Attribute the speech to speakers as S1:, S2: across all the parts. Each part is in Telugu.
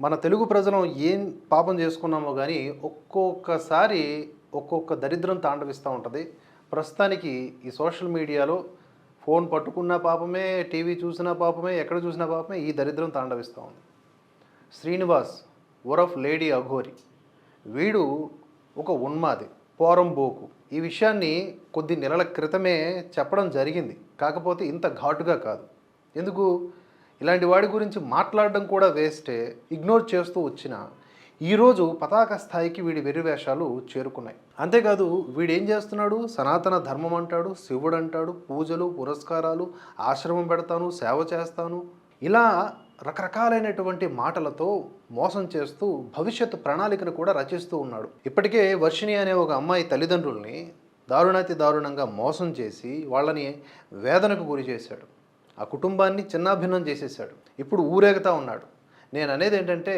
S1: మన తెలుగు ప్రజలం ఏం పాపం చేసుకున్నామో కానీ ఒక్కొక్కసారి ఒక్కొక్క దరిద్రం తాండవిస్తూ ఉంటుంది. ప్రస్తుతానికి ఈ సోషల్ మీడియాలో ఫోన్ పట్టుకున్న పాపమే టీవీ చూసిన పాపమే ఎక్కడ చూసిన పాపమే ఈ దరిద్రం తాండవిస్తూ ఉంది. శ్రీనివాస్ ఒరఫ్ లేడీ అఘోరి. వీడు ఒక ఉన్మాది పోరంబోకు ఈ విషయాన్ని కొద్ది నెలల క్రితమే చెప్పడం జరిగింది. కాకపోతే ఇంత ఘాటుగా కాదు. ఎందుకు? ఇలాంటి వాడి గురించి మాట్లాడడం కూడా వేస్టే ఇగ్నోర్ చేస్తూ వచ్చిన ఈరోజు పతాక స్థాయికి వీడి వెర్రివేషాలు చేరుకున్నాయి. అంతేకాదు వీడేం చేస్తున్నాడు? సనాతన ధర్మం అంటాడు శివుడు అంటాడు పూజలు పురస్కారాలు ఆశ్రమం పెడతాను సేవ చేస్తాను. ఇలా రకరకాలైనటువంటి మాటలతో మోసం చేస్తూ భవిష్యత్తు ప్రణాళికను కూడా రచిస్తూ ఉన్నాడు. ఇప్పటికే వర్షిణి అనే ఒక అమ్మాయి తల్లిదండ్రుల్ని దారుణాతి దారుణంగా మోసం చేసి వాళ్ళని వేదనకు గురి చేశాడు. ఆ కుటుంబాన్ని చిన్నాభిన్నం చేసేసాడు ఇప్పుడు ఊరేగుతా ఉన్నాడు. నేను అనేది ఏంటంటే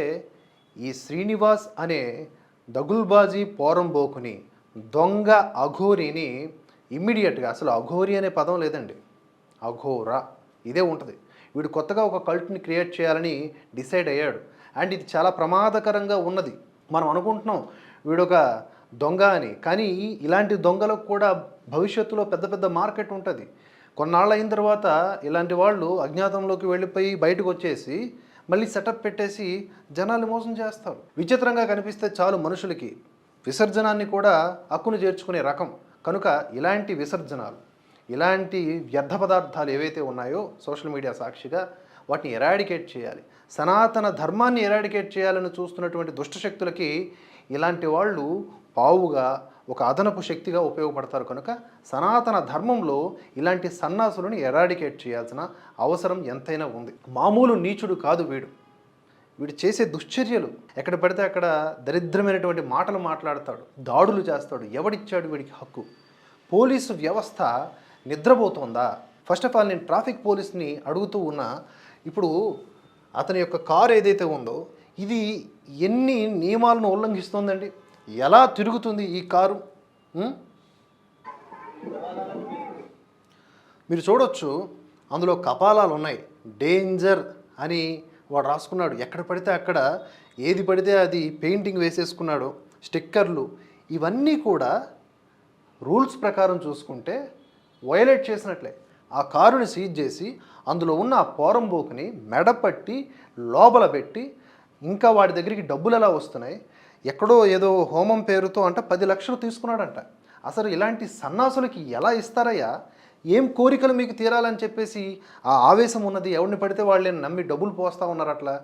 S1: ఈ శ్రీనివాస్ అనే దగుల్బాజీ పోరంబోకుని దొంగ అఘోరిని ఇమ్మీడియట్గా అసలు అఘోరి అనే పదం లేదండి. అఘోరా ఇదే ఉంటుంది. వీడు కొత్తగా ఒక కల్ట్ని క్రియేట్ చేయాలని డిసైడ్ అయ్యాడు. అండ్ ఇది చాలా ప్రమాదకరంగా ఉన్నది. మనం అనుకుంటున్నాం వీడొక దొంగ అని. కానీ ఇలాంటి దొంగలకు కూడా భవిష్యత్తులో పెద్ద పెద్ద మార్కెట్ ఉంటుంది. కొన్నాళ్ళు అయిన తర్వాత ఇలాంటి వాళ్ళు అజ్ఞాతంలోకి వెళ్ళిపోయి బయటకు వచ్చేసి మళ్ళీ సెటప్ పెట్టేసి జనాలు మోసం చేస్తారు. విచిత్రంగా కనిపిస్తే చాలు మనుషులకి. విసర్జనాన్ని కూడా హక్కును చేర్చుకునే రకం. కనుక ఇలాంటి విసర్జనాలు ఇలాంటి వ్యర్థ పదార్థాలు ఏవైతే ఉన్నాయో సోషల్ మీడియా సాక్షిగా వాటిని ఎరాడికేట్ చేయాలి. సనాతన ధర్మాన్ని ఎరాడికేట్ చేయాలని చూస్తున్నటువంటి దుష్టశక్తులకి ఇలాంటి వాళ్ళు పావుగా ఒక అదనపు శక్తిగా ఉపయోగపడతారు కనుక సనాతన ధర్మంలో ఇలాంటి సన్నాసులను ఎరాడికేట్ చేయాల్సిన అవసరం ఎంతైనా ఉంది. మామూలు నీచుడు కాదు వీడు. వీడు చేసే దుశ్చర్యలు ఎక్కడ పడితే అక్కడ దరిద్రమైనటువంటి మాటలు మాట్లాడతాడు దాడులు చేస్తాడు ఎవడిచ్చాడు వీడికి హక్కు? పోలీసు వ్యవస్థ నిద్రపోతోందా? ఫస్ట్ ఆఫ్ ఆల్ నేను ట్రాఫిక్ పోలీస్ని అడుగుతూ ఉన్నా ఇప్పుడు అతని యొక్క కారు ఏదైతే ఉందో ఇది ఎన్ని నియమాలను ఉల్లంఘిస్తోందండి? ఎలా తిరుగుతుంది ఈ కారు? మీరు చూడొచ్చు అందులో కపాలాలు ఉన్నాయి. డేంజర్ అని వాడు రాసుకున్నాడు. ఎక్కడ పడితే అక్కడ ఏది పడితే అది పెయింటింగ్ వేసేసుకున్నాడు స్టిక్కర్లు ఇవన్నీ కూడా రూల్స్ ప్రకారం చూసుకుంటే వయలేట్ చేసినట్లే. ఆ కారుని సీజ్ చేసి అందులో ఉన్న ఆ పోరంబోకుని మెడపట్టి లోపల పెట్టి ఇంకా వాడి దగ్గరికి డబ్బులు ఎలా వస్తున్నాయి? ఎక్కడో ఏదో హోమం పేరుతో అంట పది లక్షలు తీసుకున్నాడంట. అసలు ఇలాంటి సన్నాసులకి ఎలా ఇస్తారయ్యా? ఏం కోరికలు మీకు తీరాలని చెప్పేసి ఆ ఆవేశం ఉన్నది ఎవరిని పడితే వాళ్ళని నమ్మి డబ్బులు పోస్తా ఉన్నారు అట్లా?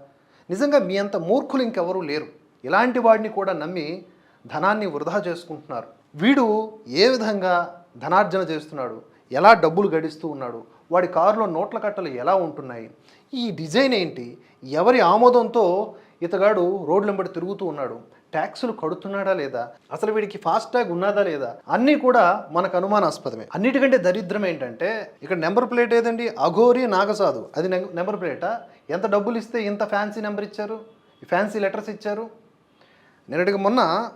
S1: నిజంగా మీ అంత మూర్ఖులు ఇంకెవరూ లేరు. ఇలాంటి వాడిని కూడా నమ్మి ధనాన్ని వృధా చేసుకుంటున్నారు. వీడు ఏ విధంగా ధనార్జన చేస్తున్నాడు? ఎలా డబ్బులు గడిస్తూ ఉన్నాడు? వాడి కారులో నోట్ల కట్టలు ఎలా ఉంటున్నాయి? ఈ డిజైన్ ఏంటి? ఎవరి ఆమోదంతో ఇతగాడు రోడ్లెంబడి తిరుగుతూ ఉన్నాడు. ట్యాక్సులు కడుతున్నాడా లేదా? అసలు వీడికి ఫాస్ట్ ట్యాగ్ ఉన్నదా లేదా? అన్నీ కూడా మనకు అనుమానాస్పదమే. అన్నిటికంటే దరిద్రం ఏంటంటే ఇక్కడ నెంబర్ ప్లేట్ ఏదండి? అఘోరి నాగసాధు అది నెంబర్ ప్లేటా? ఎంత డబ్బులు ఇస్తే ఇంత ఫ్యాన్సీ నెంబర్ ఇచ్చారు? ఫ్యాన్సీ లెటర్స్ ఇచ్చారు? నిన్నటికి మొన్న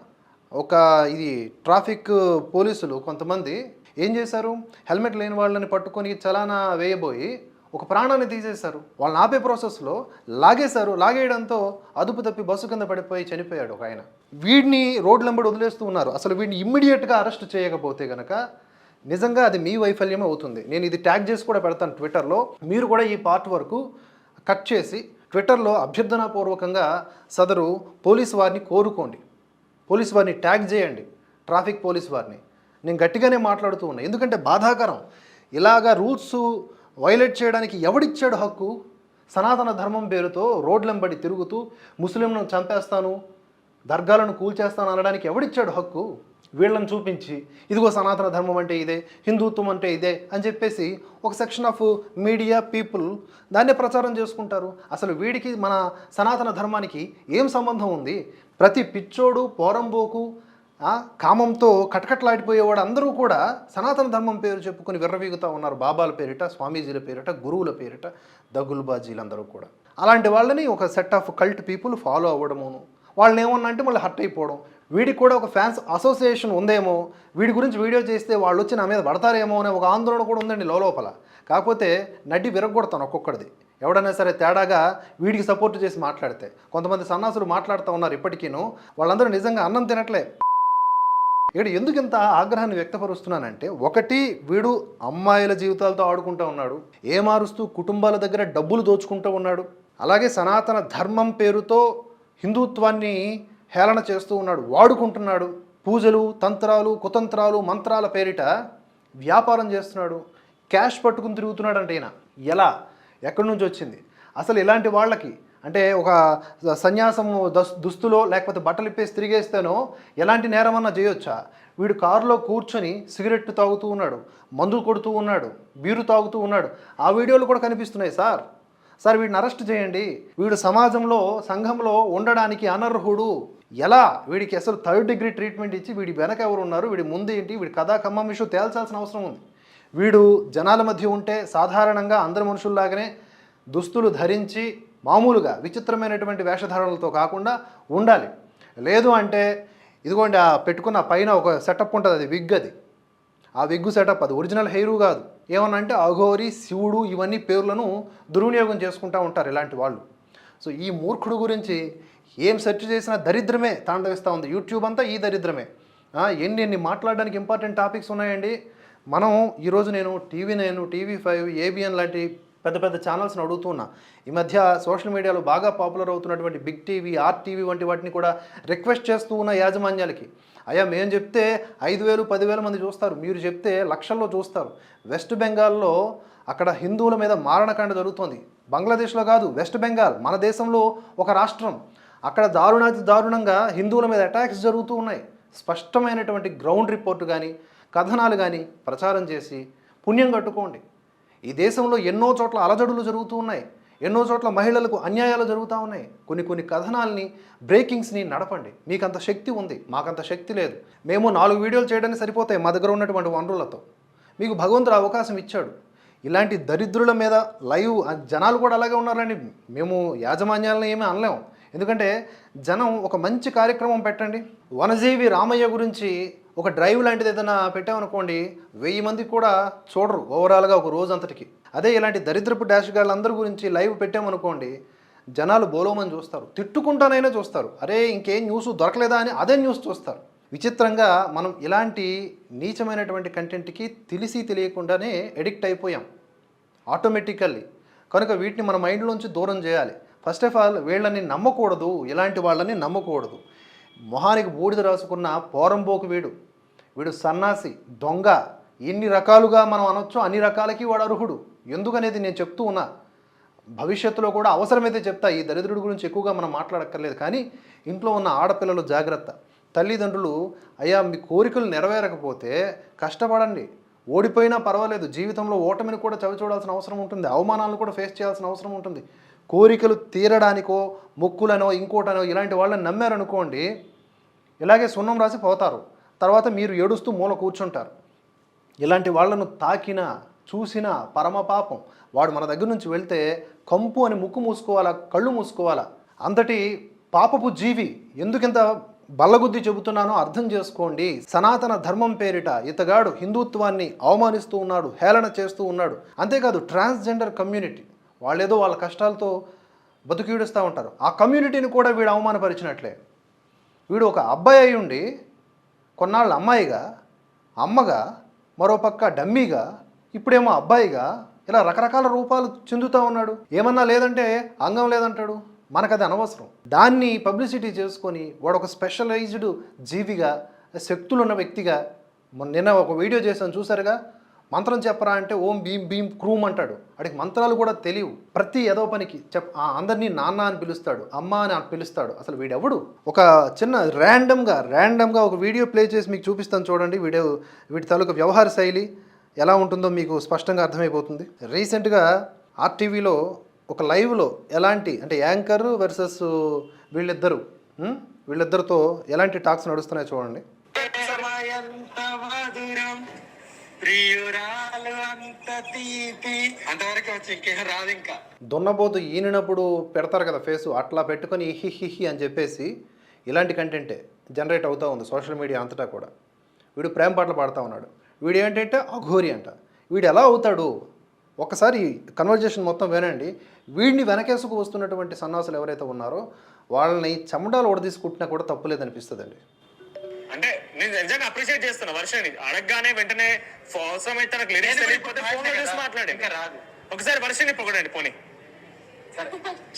S1: ఒక ఇది ట్రాఫిక్ పోలీసులు కొంతమంది ఏం చేశారు? హెల్మెట్ లేని వాళ్ళని పట్టుకొని చలానా వేయబోయి ఒక ప్రాణాన్ని తీసేశారు. వాళ్ళని ఆపే ప్రాసెస్లో లాగేశారు. లాగేయడంతో అదుపు తప్పి బస్సు కింద పడిపోయి చనిపోయాడు ఒక ఆయన. వీడిని రోడ్లంబడి వదిలేస్తూ ఉన్నారు. అసలు వీడిని ఇమ్మీడియట్గా అరెస్ట్ చేయకపోతే గనక నిజంగా అది మీ వైఫల్యమే అవుతుంది. నేను ఇది ట్యాగ్ చేసి కూడా పెడతాను ట్విట్టర్లో మీరు కూడా ఈ పార్ట్ వరకు కట్ చేసి ట్విట్టర్లో అభ్యర్థనాపూర్వకంగా సదరు పోలీసు వారిని కోరుకోండి. పోలీసు వారిని ట్యాగ్ చేయండి. ట్రాఫిక్ పోలీస్ వారిని. నేను గట్టిగానే మాట్లాడుతూ ఉన్నా. ఎందుకంటే బాధాకరం. ఇలాగా రూల్స్ వైలేట్ చేయడానికి ఎవడిచ్చాడు హక్కు? సనాతన ధర్మం పేరుతో రోడ్లెంబడి తిరుగుతూ ముస్లింలను చంపేస్తాను దర్గాలను కూల్చేస్తాను అనడానికి ఎవడిచ్చాడు హక్కు? వీళ్ళని చూపించి ఇదిగో సనాతన ధర్మం అంటే ఇదే హిందుత్వం అంటే ఇదే అని చెప్పేసి ఒక సెక్షన్ ఆఫ్ మీడియా పీపుల్ దాన్నే ప్రచారం చేసుకుంటారు. అసలు వీడికి మన సనాతన ధర్మానికి ఏం సంబంధం ఉంది? ప్రతి పిచ్చోడు పోరంబోకు కామంతో కటకట్లాడిపోయేవాడు అందరూ కూడా సనాతన ధర్మం పేరు చెప్పుకొని విర్రవీగుతూ ఉన్నారు బాబాల పేరిట స్వామీజీల పేరిట గురువుల పేరిట దగులుబాజీలందరూ కూడా. అలాంటి వాళ్ళని ఒక set of cult people follow అవ్వడమును. వాళ్ళని ఏమన్నా అంటే మళ్ళీ హర్ట్ అయిపోవడం. వీడికి కూడా ఒక ఫ్యాన్స్ అసోసియేషన్ ఉందేమో వీడి గురించి వీడియో చేస్తే వాళ్ళు వచ్చి నా మీద పడతారేమో అనే ఒక ఆందోళన కూడా ఉందండి లోపల కాకపోతే నడ్డి విరగొడతాను ఒక్కొక్కడిది. ఎవడైనా సరే తేడాగా వీడికి సపోర్ట్ చేసి మాట్లాడితే. కొంతమంది సన్నాసులు మాట్లాడుతూ ఉన్నారు ఇప్పటికీను. వాళ్ళందరూ నిజంగా అన్నం తినట్లే. ఇక్కడ ఎందుకు ఇంత ఆగ్రహాన్ని వ్యక్తపరుస్తున్నానంటే ఒకటి వీడు అమ్మాయిల జీవితాలతో ఆడుకుంటూ ఉన్నాడు ఏమారుస్తూ కుటుంబాల దగ్గర డబ్బులు దోచుకుంటూ ఉన్నాడు అలాగే సనాతన ధర్మం పేరుతో హిందుత్వాన్ని హేళన చేస్తూ ఉన్నాడు వాడుకుంటున్నాడు పూజలు తంత్రాలు కుతంత్రాలు మంత్రాల పేరిట వ్యాపారం చేస్తున్నాడు క్యాష్ పట్టుకుని తిరుగుతున్నాడు అంటే ఈయన. ఎలా? ఎక్కడి నుంచి వచ్చింది? అసలు ఇలాంటి వాళ్ళకి అంటే ఒక సన్యాసము దస్ దుస్తులో లేకపోతే బట్టలు ఇప్పేసి తిరిగేస్తేనో ఎలాంటి నేరమన్నా చేయొచ్చా? వీడు కారులో కూర్చొని సిగరెట్ తాగుతూ ఉన్నాడు మందు కొడుతూ ఉన్నాడు బీరు తాగుతూ ఉన్నాడు. ఆ వీడియోలు కూడా కనిపిస్తున్నాయి సార్. సార్ వీడిని అరెస్ట్ చేయండి. వీడు సమాజంలో సంఘంలో ఉండడానికి అనర్హుడు. ఎలా? వీడికి అసలు థర్డ్ డిగ్రీ ట్రీట్మెంట్ ఇచ్చి వీడి వెనక ఎవరు ఉన్నారు వీడి ముందు ఏంటి? వీడి కథా ఖమ్మం ఇష్యూ తేల్చాల్సిన అవసరం ఉంది. వీడు జనాల మధ్య ఉంటే సాధారణంగా అందరి మనుషుల్లాగానే దుస్తులు ధరించి మామూలుగా విచిత్రమైనటువంటి వేషధారణలతో కాకుండా ఉండాలి. లేదు అంటే ఇదిగోండి ఆ పెట్టుకున్న పైన ఒక సెటప్ ఉంటుంది అది విగ్ అది. ఆ విగ్గు సెటప్ అది ఒరిజినల్ హెయిరు కాదు. ఏమన్నా అంటే అఘోరి శివుడు ఇవన్నీ పేర్లను దుర్వినియోగం చేసుకుంటూ ఉంటారు ఇలాంటి వాళ్ళు. సో ఈ మూర్ఖుడు గురించి ఏం సెర్చ్ చేసినా దరిద్రమే తాండవిస్తూ ఉంది. యూట్యూబ్ అంతా ఈ దరిద్రమే. ఎన్ని ఎన్ని మాట్లాడడానికి ఇంపార్టెంట్ టాపిక్స్ ఉన్నాయండి? మనం ఈరోజు నేను టీవీ నేను టీవీ ఫైవ్ ఏబిఎన్ లాంటి పెద్ద పెద్ద ఛానల్స్ని అడుగుతున్నా ఈ మధ్య సోషల్ మీడియాలో బాగా పాపులర్ అవుతున్నటువంటి బిగ్ టీవీ ఆర్ టీవీ వంటి వాటిని కూడా రిక్వెస్ట్ చేస్తూ ఉన్న యాజమాన్యాలకి. అయ్యా మేము చెప్తే ఐదు వేలు పదివేల మంది చూస్తారు. మీరు చెప్తే లక్షల్లో చూస్తారు. వెస్ట్ బెంగాల్లో అక్కడ హిందువుల మీద మారణకాండ జరుగుతోంది. బంగ్లాదేశ్లో కాదు వెస్ట్ బెంగాల్ మన దేశంలో ఒక రాష్ట్రం. అక్కడ దారుణాతి దారుణంగా హిందువుల మీద అటాక్స్ జరుగుతూ ఉన్నాయి. స్పష్టమైనటువంటి గ్రౌండ్ రిపోర్ట్ కానీ కథనాలు కానీ ప్రచారం చేసి పుణ్యం కట్టుకోండి. ఈ దేశంలో ఎన్నో చోట్ల అలజడులు జరుగుతూ ఉన్నాయి. ఎన్నో చోట్ల మహిళలకు అన్యాయాలు జరుగుతూ ఉన్నాయి. కొన్ని కొన్ని కథనాల్ని బ్రేకింగ్స్ని నడపండి. మీకు అంత శక్తి ఉంది. మాకంత శక్తి లేదు. మేము నాలుగు వీడియోలు చేయడానికి సరిపోతాయి మా దగ్గర ఉన్నటువంటి వనరులతో. మీకు భగవంతుడు అవకాశం ఇచ్చాడు. ఇలాంటి దరిద్రుల మీద లైవ్ జనాలు కూడా అలాగే ఉన్నారని మేము యాజమాన్యాలను ఏమీ అనలేము. ఎందుకంటే జనం ఒక మంచి కార్యక్రమం పెట్టండి. వనజీవి రామయ్య గురించి ఒక డ్రైవ్ లాంటిది ఏదైనా పెట్టామనుకోండి వెయ్యి మంది కూడా చూడరు ఓవరాల్గా ఒక రోజు అంతటికి. అదే ఇలాంటి దరిద్రపు డాష్ గాళ్ళందరి గురించి లైవ్ పెట్టామనుకోండి జనాలు బోలోమని చూస్తారు. తిట్టుకుంటానైనా చూస్తారు. అరే ఇంకేం న్యూస్ దొరకలేదా అని అదే న్యూస్ చూస్తారు. విచిత్రంగా మనం ఇలాంటి నీచమైనటువంటి కంటెంట్కి తెలిసి తెలియకుండానే ఎడిక్ట్ అయిపోయాం. ఆటోమేటికల్లీ కనుక వీటిని మన మైండ్లోంచి దూరం చేయాలి. ఫస్ట్ ఆఫ్ ఆల్ వీళ్ళని నమ్మకూడదు. ఇలాంటి వాళ్ళని నమ్మకూడదు. మొహానికి బూడిద రాసుకున్న పోరంబోకు వీడు. వీడు సన్నాసి దొంగ. ఎన్ని రకాలుగా మనం అనొచ్చో అన్ని రకాలకి వాడు అర్హుడు. ఎందుకనేది నేను చెప్తూ ఉన్నా. భవిష్యత్తులో కూడా అవసరమైతే చెప్తా ఈ దరిద్రుడి గురించి ఎక్కువగా మనం మాట్లాడక్కర్లేదు. కానీ ఇంట్లో ఉన్న ఆడపిల్లలు జాగ్రత్త. తల్లిదండ్రులు అయ్యా మీ కోరికలు నెరవేరకపోతే కష్టపడండి. ఓడిపోయినా పర్వాలేదు. జీవితంలో ఓటమిని కూడా చవి చూడాల్సిన అవసరం ఉంటుంది. అవమానాలను కూడా ఫేస్ చేయాల్సిన అవసరం ఉంటుంది. కోరికలు తీరడానికో మొక్కులనో ఇంకోటనో ఇలాంటి వాళ్ళని నమ్మారనుకోండి ఇలాగే సున్నం రాసి పోతారు. తర్వాత మీరు ఏడుస్తూ మూల కూర్చుంటారు. ఇలాంటి వాళ్ళను తాకినా చూసినా పరమ పాపం. వాడు మన దగ్గర నుంచి వెళ్తే కంపు అని ముక్కు మూసుకోవాలా కళ్ళు మూసుకోవాలా? అంతటి పాపపు జీవి ఎందుకింత బల్లగుద్ది చెబుతున్నానో అర్థం చేసుకోండి. సనాతన ధర్మం పేరిట ఇతగాడు హిందుత్వాన్ని అవమానిస్తూ ఉన్నాడు హేళన చేస్తూ ఉన్నాడు. అంతేకాదు ట్రాన్స్జెండర్ కమ్యూనిటీ. వాళ్ళేదో వాళ్ళ కష్టాలతో బతుకీడుస్తూ ఉంటారు. ఆ కమ్యూనిటీని కూడా వీడు అవమానపరిచినట్లే. వీడు ఒక అబ్బాయి అయి ఉండి కొన్నాళ్ళు అమ్మాయిగా అమ్మగా మరోపక్క డమ్మీగా ఇప్పుడేమో అబ్బాయిగా ఇలా రకరకాల రూపాలు చెందుతూ ఉన్నాడు. ఏమన్నా లేదంటే అంగం లేదంటాడు. మనకు అది అనవసరం. దాన్ని పబ్లిసిటీ చేసుకొని వాడు ఒక స్పెషలైజ్డ్ జీవిగా శక్తులు ఉన్న వ్యక్తిగా నిన్న ఒక వీడియో చేశాను చూసారుగా మంత్రం చెప్పరా అంటే ఓం భీం భీం క్రూమ్ అంటాడు. వాడికి మంత్రాలు కూడా తెలియవు. ప్రతి ఏదో పనికి చెప్ ఆ అందరినీ నాన్న అని పిలుస్తాడు అమ్మ అని పిలుస్తాడు. అసలు వీడెవడు? ఒక చిన్న ర్యాండమ్గా ర్యాండమ్గా ఒక వీడియో ప్లే చేసి మీకు చూపిస్తాను చూడండి. వీడియో వీటి తాలూకా వ్యవహార శైలి ఎలా ఉంటుందో మీకు స్పష్టంగా అర్థమైపోతుంది. రీసెంట్గా ఆర్టీవీలో ఒక లైవ్లో ఎలాంటి అంటే యాంకర్ వర్సెస్ వీళ్ళిద్దరు వీళ్ళిద్దరితో ఎలాంటి టాక్స్ నడుస్తున్నాయో చూడండి.
S2: ప్రియురాలు అంత తీపి. అంతవరకు వచ్చి ఇంకేం రాదు ఇంకా.
S1: దున్నపోతు ఈనినప్పుడు పెడతారు కదా ఫేసు అట్లా పెట్టుకొని హి హి హి అని చెప్పేసి ఇలాంటి కంటెంటే జనరేట్ అవుతూ ఉంది సోషల్ మీడియా అంతటా కూడా. వీడు ప్రేమ పాటలు పాడుతూ ఉన్నాడు. వీడు ఏంటంటే అఘోరి అంట. వీడు ఎలా అవుతాడు? ఒకసారి కన్వర్జేషన్ మొత్తం వినండి. వీడిని వెనకేసుకు వస్తున్నటువంటి సన్నాసులు ఎవరైతే ఉన్నారో వాళ్ళని చెమడాలు ఓడదీసుకుంటున్నా కూడా తప్పులేదనిపిస్తుందండి.
S3: నేను నిజంగా అప్రిషియేట్ చేస్తున్నా వర్షని. అడగగానే వెంటనే అవసరమైతే నాకు లిరిక్స్ తెలియకపోతే ఫోన్లో చూసి మాట్లాడి
S2: ఇంకా రాదు.
S3: ఒకసారి వర్షని పొగడండి పోనీ.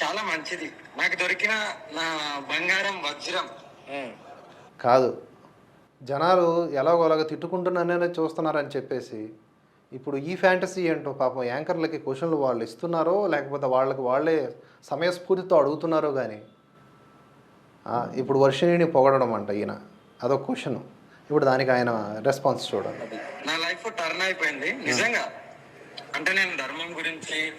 S2: చాలా మంచిది. నాకు దొరికిన నా బంగారం వజ్రం.
S1: కాదు. జనాలు ఎలాగోలాగా తిట్టుకుంటున్నానే చూస్తున్నారని చెప్పేసి ఇప్పుడు ఈ ఫ్యాంటసీ ఏంటో పాపం యాంకర్లకి క్వశ్చన్లు వాళ్ళు ఇస్తున్నారో లేకపోతే వాళ్ళకి వాళ్ళే సమయస్ఫూర్తితో అడుగుతున్నారో కానీ ఆ, ఇప్పుడు వర్షిణిని పొగడడం అంట ఈయన. అదొక క్వశ్చన్. ఇప్పుడు దానికి ఆయన రెస్పాన్స్ చూడండి.
S2: నా లైఫ్ టర్న్ అయిపోయింది. నిజంగా. అంటే నేను ధర్మం గురించి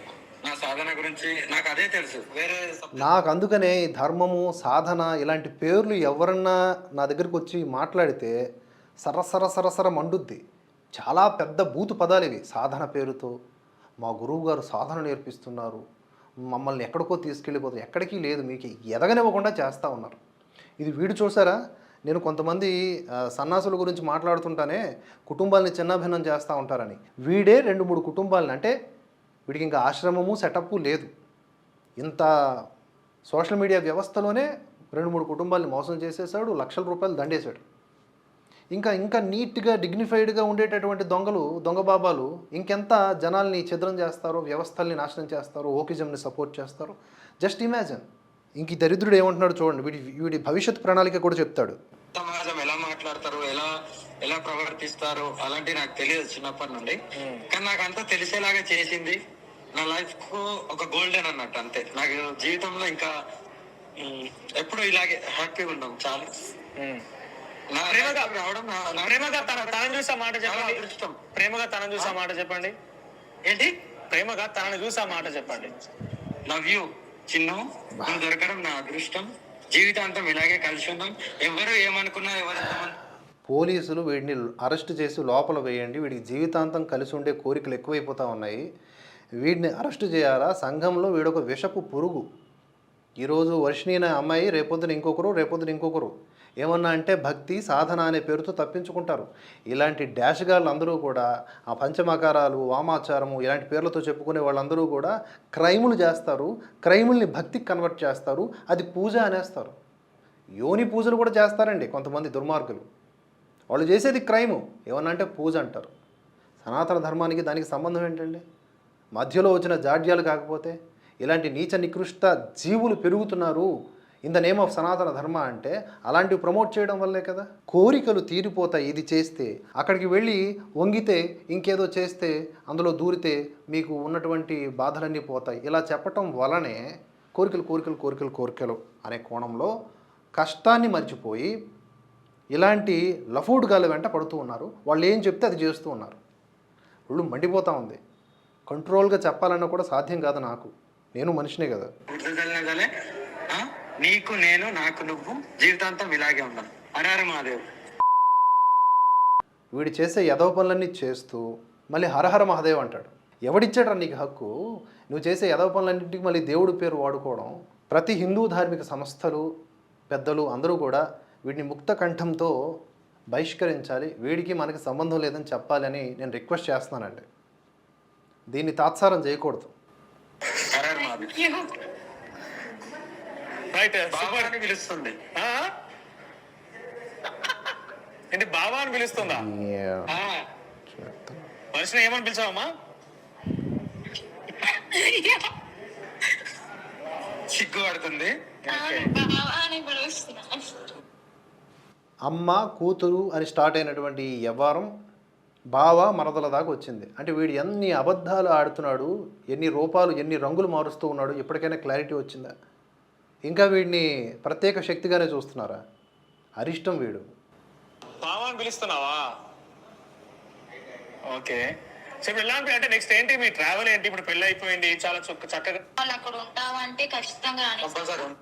S2: నా సాధన గురించి నాకు అదే తెలుసు. వేరే
S1: నాకు అందుకనే ఈ ధర్మము సాధన ఇలాంటి పేర్లు ఎవరన్నా నా దగ్గరికి వచ్చి మాట్లాడితే సరసర సరసర మండుద్ది. చాలా పెద్ద బూతు పదాలు ఇవి. సాధన పేరుతో. మా గురువు గారు సాధన నేర్పిస్తున్నారు. మమ్మల్ని ఎక్కడికో తీసుకెళ్ళిపోతారు ఎక్కడికి లేదు. మీకు ఎదగనివ్వకుండా చేస్తూ ఉన్నారు. ఇది వీడు చూసారా? నేను కొంతమంది సన్నాసుల గురించి మాట్లాడుతుంటానే కుటుంబాలని చిన్నాభిన్నం చేస్తూ ఉంటారని. వీడే రెండు మూడు కుటుంబాలని అంటే వీడికి ఇంకా ఆశ్రమము సెటప్ లేదు. ఇంత సోషల్ మీడియా వ్యవస్థలోనే రెండు మూడు కుటుంబాలని మోసం చేసేసాడు లక్షల రూపాయలు దండేశాడు. ఇంకా ఇంకా నీట్గా డిగ్నిఫైడ్గా ఉండేటటువంటి దొంగలు దొంగ బాబాలు ఇంకెంత జనాల్ని ఛిద్రం చేస్తారో వ్యవస్థల్ని నాశనం చేస్తారో ఓకిజంని సపోర్ట్ చేస్తారో జస్ట్ ఇమాజిన్. ఇంక ఈ దరిద్రుడు ఏమంటున్నాడు చూడండి వీడి వీడి భవిష్యత్ ప్రణాళిక కూడా చెప్తాడు.
S2: సమాజం ఎలా మాట్లాడతారు ఎలా ఎలా ప్రవర్తిస్తారు అలాంటి నాకు తెలియదు చిన్నప్పటి నుండి. కానీ నాకు అంతా తెలిసేలాగా చేసింది నా లైఫ్కు ఒక గోల్డెన్ అన్నట్టు అంతే. నాకు జీవితంలో ఇంకా ఎప్పుడు ఇలాగే హ్యాపీగా ఉన్నాం చాలా. నా
S3: ప్రేమగా
S2: రావడం
S3: ప్రేమగా తన తనని చూసి మాట చెప్పండి. ప్రేమగా తనని చూసి మాట చెప్పండి.
S2: ఏంటి?
S3: ప్రేమగా తనని చూసి మాట చెప్పండి.
S2: లవ్ యూ చిన్ను నువ్వు దొరకడం నా అదృష్టం. జీవితాంతం ఇలాగే కలిసి ఉందాం. ఎవరు ఏమనుకున్నా ఎవరు
S1: పోలీసులు వీడిని అరెస్ట్ చేసి లోపల వేయండి. వీడికి జీవితాంతం కలిసి ఉండే కోరికలు ఎక్కువైపోతూ ఉన్నాయి. వీడిని అరెస్ట్ చేయాలా? సంఘంలో వీడొక విషపు పురుగు. ఈరోజు వర్షిణి అనే అమ్మాయి రేపొద్దున ఇంకొకరు రేపొద్దున ఇంకొకరు. ఏమన్నా అంటే భక్తి సాధన అనే పేరుతో తప్పించుకుంటారు. ఇలాంటి డాష్ గాళ్ళు అందరూ కూడా ఆ పంచమకారాలు వామాచారము ఇలాంటి పేర్లతో చెప్పుకునే వాళ్ళందరూ కూడా క్రైములు చేస్తారు. క్రైముల్ని భక్తికి కన్వర్ట్ చేస్తారు. అది పూజ అనేస్తారు. యోని పూజలు కూడా చేస్తారండి కొంతమంది దుర్మార్గులు. వాళ్ళు చేసేది క్రైము. ఏమన్నా అంటే పూజ అంటారు. సనాతన ధర్మానికి దానికి సంబంధం ఏంటండి? మధ్యలో వచ్చిన జాడ్యాలు కాకపోతే ఇలాంటి నీచ నికృష్ట జీవులు పెరుగుతున్నారు. ఇన్ ద నేమ్ ఆఫ్ సనాతన ధర్మ అంటే అలాంటివి ప్రమోట్ చేయడం వల్లే కదా. కోరికలు తీరిపోతాయి ఇది చేస్తే. అక్కడికి వెళ్ళి వంగితే ఇంకేదో చేస్తే అందులో దూరితే మీకు ఉన్నటువంటి బాధలన్నీ పోతాయి. ఇలా చెప్పటం వలనే కోరికలు కోరికలు కోరికలు కోరికలు అనే కోణంలో కష్టాన్ని మర్చిపోయి ఇలాంటి లఫూడ్ గాల వెంట పడుతూ ఉన్నారు. వాళ్ళు ఏం చెప్తే అది చేస్తూ ఉన్నారు. ఒళ్ళు మండిపోతూ ఉంది. కంట్రోల్గా చెప్పాలన్నా కూడా సాధ్యం కాదు నాకు. నేను మనిషినే కదా.
S2: నీకు నేను నాకు నువ్వు జీవితాంతం ఇలాగే ఉన్నాం. హరారు మహాదేవ్.
S1: వీడు చేసే యదవ పనులన్నీ చేస్తూ మళ్ళీ హరహర మహాదేవ్ అంటాడు. ఎవడిచ్చాడు నీకు హక్కు? నువ్వు చేసే యదవ పనులన్నింటికి మళ్ళీ దేవుడి పేరు వాడుకోవడం ప్రతి హిందూ ధార్మిక సంస్థలు పెద్దలు అందరూ కూడా వీడిని ముక్త కంఠంతో బహిష్కరించాలి వీడికి మనకి సంబంధం లేదని చెప్పాలని నేను రిక్వెస్ట్ చేస్తున్నానండి. దీన్ని తాత్సారం చేయకూడదు.
S2: అని పిలుస్తుంది.
S3: ఏంటి బావా అని పిలుస్తుందా?
S2: ఆ,
S3: వర్షం ఏమని పిలిచావమ్మా?
S2: సిగ్గు పడుతుంది.
S1: అమ్మ కూతురు అని స్టార్ట్ అయినటువంటి ఈ వ్యవహారం బావ మరదల దాకా వచ్చింది. అంటే వీడు ఎన్ని అబద్ధాలు ఆడుతున్నాడు ఎన్ని రూపాలు ఎన్ని రంగులు మారుస్తూ ఉన్నాడు ఇప్పటికైనా క్లారిటీ వచ్చిందా? ఇంకా వీడిని ప్రత్యేక శక్తిగానే చూస్తున్నారా? అరిష్టం వీడు.
S3: అని పిలుస్తున్నావా? ఓకే. సో ఇప్పుడు అంటే నెక్స్ట్ ఏంటి మీ ట్రావెల్ ఏంటి? ఇప్పుడు పెళ్ళి అయిపోయింది చాలా చక్క చక్కగా
S4: అక్కడ ఖచ్చితంగా
S2: కంపల్సరీ
S3: అంటే
S2: కంపల్సరీ.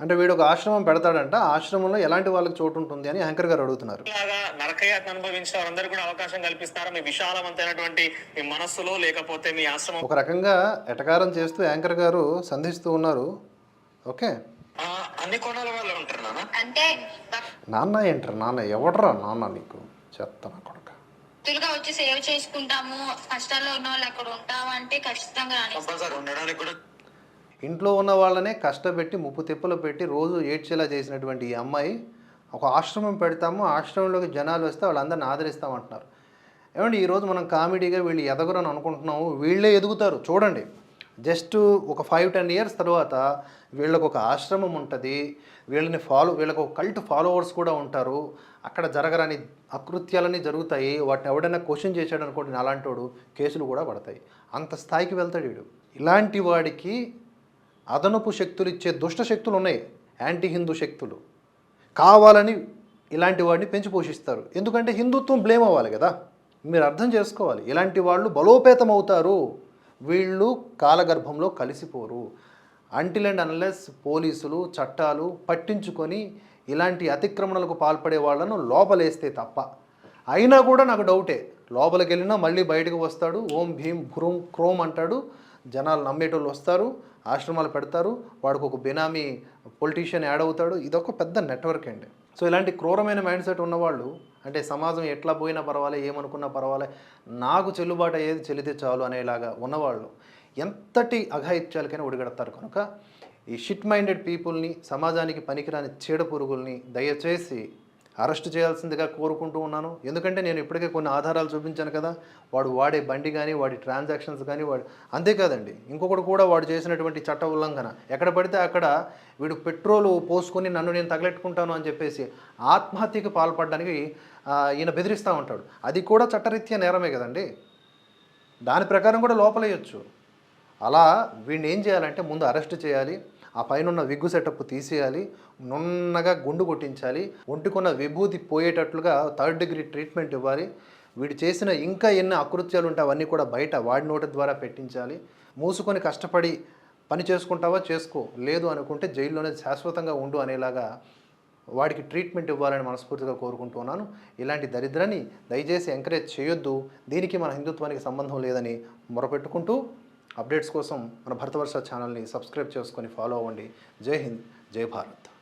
S3: అంటే
S1: వీడు ఒక ఆశ్రమం పెడతాడంట. ఆశ్రమంలో ఎలాంటి వాళ్ళకి చోటు ఉంటుంది అని యాంకర్ గారు అడుగుతున్నారు.
S3: లాగా నరకయాత్ర అనుభవించిన వారందరూ కూడా అవకాశం కల్పిస్తారా? మీ విశాలవంతమైనటువంటి మీ మనస్సులో లేకపోతే మీ ఆశ్రమం
S1: ఒక రకంగా ఎటకారం చేస్తూ యాంకర్ గారు సంధిస్తూ ఉన్నారు. ఓకే?
S2: అన్ని కోణాల వాళ్ళు ఉంటారు నాన్న.
S1: నాన్న ఏంటారు? నాన్న ఎవడరా నాన్న నీకు? చెత్త నా కొడుక
S4: తులుగా వచ్చి సేవ్ చేసుకుంటాము. కష్టాల్లో ఉన్న వాళ్ళు అక్కడ ఉంటామంటే ఖచ్చితంగా రాణిస్తాం
S2: కంపల్సరీ ఉండడానికి కూడా
S1: ఇంట్లో ఉన్న వాళ్ళనే కష్టపెట్టి ముప్పు తిప్పలు పెట్టి రోజు ఏడ్చేలా చేసినటువంటి ఈ అమ్మాయి ఒక ఆశ్రమం పెడతాము. ఆశ్రమంలోకి జనాలు వస్తే వాళ్ళందరిని ఆదరిస్తామంటున్నారు. ఏమండి ఈరోజు మనం కామెడీగా వీళ్ళు ఎదగరు అని అనుకుంటున్నాము. వీళ్ళే ఎదుగుతారు. చూడండి. జస్ట్ ఒక ఫైవ్ టెన్ ఇయర్స్ తర్వాత వీళ్ళకు ఒక ఆశ్రమం ఉంటుంది. వీళ్ళని ఫాలో వీళ్ళకు ఒక కల్ట్ ఫాలోవర్స్ కూడా ఉంటారు. అక్కడ జరగరని అకృత్యాలన్నీ జరుగుతాయి. వాటిని ఎవడైనా క్వశ్చన్ చేశాడు అనుకోండి అలాంటోడు కేసులు కూడా పడతాయి. అంత స్థాయికి వెళ్తాడు వీడు. ఇలాంటి వాడికి అదనపు శక్తులు ఇచ్చే దుష్ట శక్తులు ఉన్నాయి. యాంటీ హిందూ శక్తులు. కావాలని ఇలాంటి వాడిని పెంచి పోషిస్తారు. ఎందుకంటే హిందుత్వం బ్లేమ్ అవ్వాలి కదా. మీరు అర్థం చేసుకోవాలి. ఇలాంటి వాళ్ళు బలోపేతం అవుతారు వీళ్ళు కాలగర్భంలో కలిసిపోరు. అంటిల్ అండ్ అన్లెస్ పోలీసులు చట్టాలు పట్టించుకొని ఇలాంటి అతిక్రమణలకు పాల్పడే వాళ్ళను లోపలేస్తే తప్ప. అయినా కూడా నాకు డౌటే లోపలికి వెళ్ళినా మళ్ళీ బయటకు వస్తాడు ఓం భీం భ్రూం క్రోమ్ అంటాడు జనాలు నమ్మేటోళ్ళు వస్తారు ఆశ్రమాలు పెడతారు వాడికి ఒక బినామీ పొలిటీషియన్ యాడ్ అవుతాడు ఇదొక పెద్ద నెట్వర్క్ అండి. సో ఇలాంటి క్రూరమైన మైండ్ సెట్ ఉన్నవాళ్ళు అంటే సమాజం ఎట్లా పోయినా పర్వాలే ఏమనుకున్నా పర్వాలే నాకు చెల్లుబాటు అయ్యేది చెల్లితే చాలు అనేలాగా ఉన్నవాళ్ళు ఎంతటి అఘాయిత్యాలకైనా ఒడిగడతారు. కనుక ఈ షిట్ మైండెడ్ పీపుల్ని సమాజానికి పనికిరాని చీడ పురుగుల్ని దయచేసి అరెస్ట్ చేయాల్సిందిగా కోరుకుంటూ ఉన్నాను. ఎందుకంటే నేను ఇప్పటికే కొన్ని ఆధారాలు చూపించాను కదా. వాడు వాడే బండి కానీ వాడి ట్రాన్సాక్షన్స్ కానీ వాడు అంతేకాదండి ఇంకొకటి కూడా వాడు చేసినటువంటి చట్ట ఉల్లంఘన. ఎక్కడ పడితే అక్కడ వీడు పెట్రోల్ పోసుకొని నన్ను నేను తగలెట్టుకుంటాను అని చెప్పేసి ఆత్మహత్యకు పాల్పడడానికి ఈయన బెదిరిస్తూ ఉంటాడు. అది కూడా చట్టరీత్యా నేరమే కదండి. దాని ప్రకారం కూడా లోపలేయచ్చు. అలా వీడిని ఏం చేయాలంటే ముందు అరెస్ట్ చేయాలి. ఆ పైన ఉన్న విగ్గు సెటప్ తీసేయాలి నున్నగా గుండు కొట్టించాలి ఒంటికున్న విభూతి పోయేటట్లుగా థర్డ్ డిగ్రీ ట్రీట్మెంట్ ఇవ్వాలి. వీడు చేసిన ఇంకా ఎన్ని అకృత్యాలు ఉంటే అవన్నీ కూడా బయట వాడి నోటి ద్వారా పెట్టించాలి. మూసుకొని కష్టపడి పని చేసుకుంటావా? చేసుకో. లేదు అనుకుంటే జైల్లోనే శాశ్వతంగా ఉండు అనేలాగా వాడికి ట్రీట్మెంట్ ఇవ్వాలని మనస్ఫూర్తిగా కోరుకుంటున్నాను ఇలాంటి దరిద్రాన్ని దయచేసి ఎంకరేజ్ చేయొద్దు. దీనికి మన హిందుత్వానికి సంబంధం లేదని మొరపెట్టుకుంటూ అప్డేట్స్ కోసం మన భరతవర్ష ఛానల్ని సబ్స్క్రైబ్ చేసుకొని ఫాలో అవ్వండి. జై హింద్ జై భారత్.